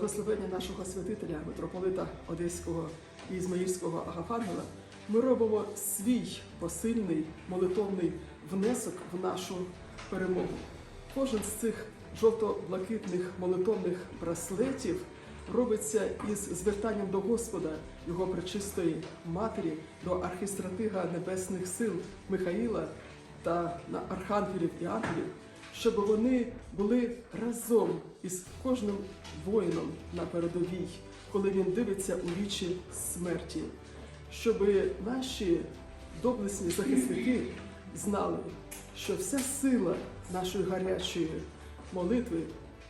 благословення нашого святителя, митрополита Одеського і Ізмаїльського Агафангела, ми робимо свій посильний молитовний внесок в нашу перемогу. Кожен з цих жовто-блакитних молитовних браслетів робиться із звертанням до Господа, його пречистої матері, до архістратига небесних сил Михаїла та архангелів і ангелів, щоб вони були разом із кожним воїном на передовій, коли він дивиться у вічі смерті, щоб наші доблесні захисники знали, що вся сила нашої гарячої молитви,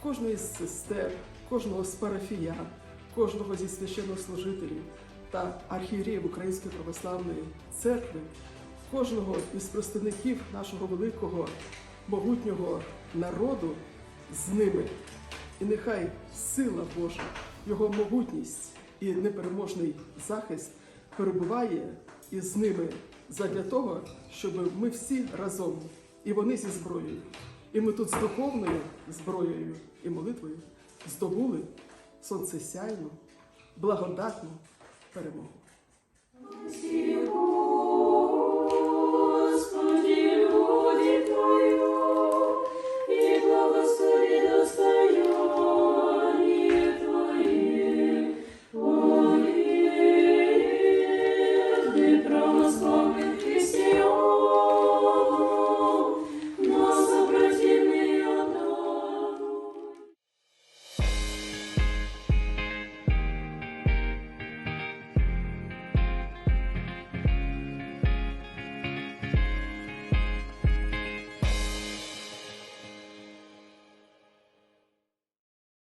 кожної з сестер, кожного з парафіян, кожного зі священнослужителів та архієреїв Української православної церкви, кожного із представників нашого великого могутнього народу з ними. І нехай сила Божа, його могутність і непереможний захист перебуває із ними задля того, щоб ми всі разом, і вони зі зброєю, і ми тут з духовною зброєю і молитвою здобули сонцесяйну, благодатну перемогу.